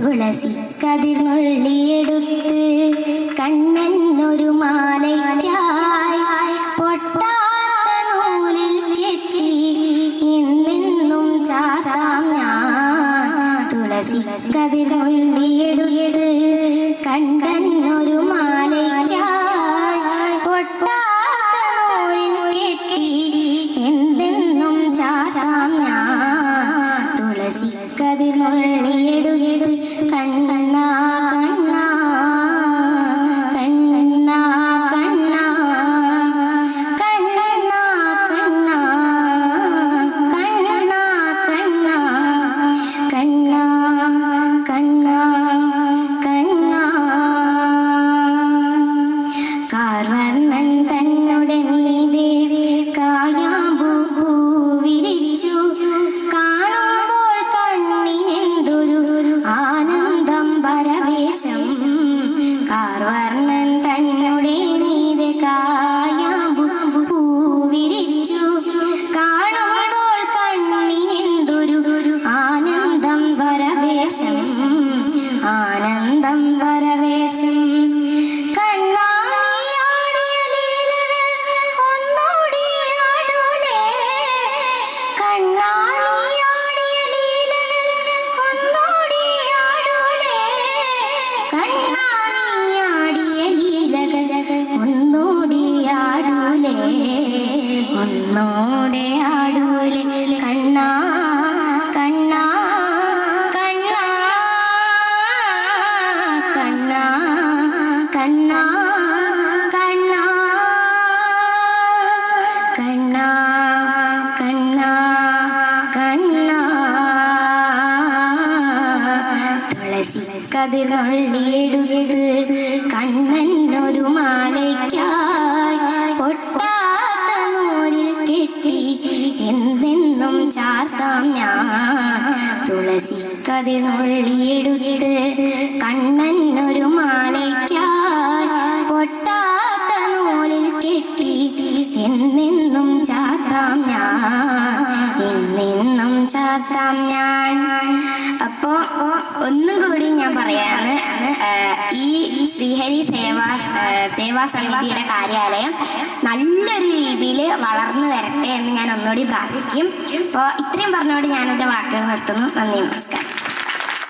തുളസി കതിർന്നുള്ളിയെടുത്ത് കണ്ണൻ ഒരു മാലയ്ക്കായി പൊട്ടാത്ത നൂലിൽ കെട്ടി എന്നെന്നും ചാത്താം ഞാൻ. തുളസി കതിർന്നുള്ളിയെടുത്ത് കണ്ണൻ ഒരു മാലയ്ക്കായി പൊട്ടാത്ത നൂലിൽ കെട്ടി എന്തെന്നും ചാത്താം ഞാൻ. തുളസി കതിർന്നുള്ളിയെടുത്ത് കണ്ണ കണ്ണ കണ്ണാ കണ്ണാ കണ്ണാ കണ്ണാ കണ്ണാ കണ്ണാ. കതിർന്നുള്ളിയെടുത്ത് കണ്ണൻ ഒരു മാലയ്ക്കായി. പൊട്ടാത്ത നൂലിൽ കെട്ടി എന്തെന്നും ചാർത്താം ഞാൻ. തുളസി കതിർന്നുള്ളിയെടുത്ത് കണ്ണൻ ഒരു മാലയ്ക്കായി. പൊട്ടാത്ത നൂലിൽ കെട്ടി എന്നെന്നും ചാർത്താം ഞാൻ. എന്നെന്നും ചാർത്താം ഞാൻ. അപ്പോ ഒന്നും കൂടി ഞാൻ പറയാണ് ഈ ശ്രീഹരി സേവാ സേവാ സമിതിയുടെ കാര്യാലയം നല്ലൊരു രീതിയിൽ വളർന്നു വരട്ടെ എന്ന് ഞാൻ ഒന്നുകൂടി പ്രാർത്ഥിക്കും. അപ്പോൾ ഇത്രയും പറഞ്ഞുകൊണ്ട് ഞാൻ എന്റെ വാക്കുകൾ നിർത്തുന്നു. നന്ദി നമസ്കാരം.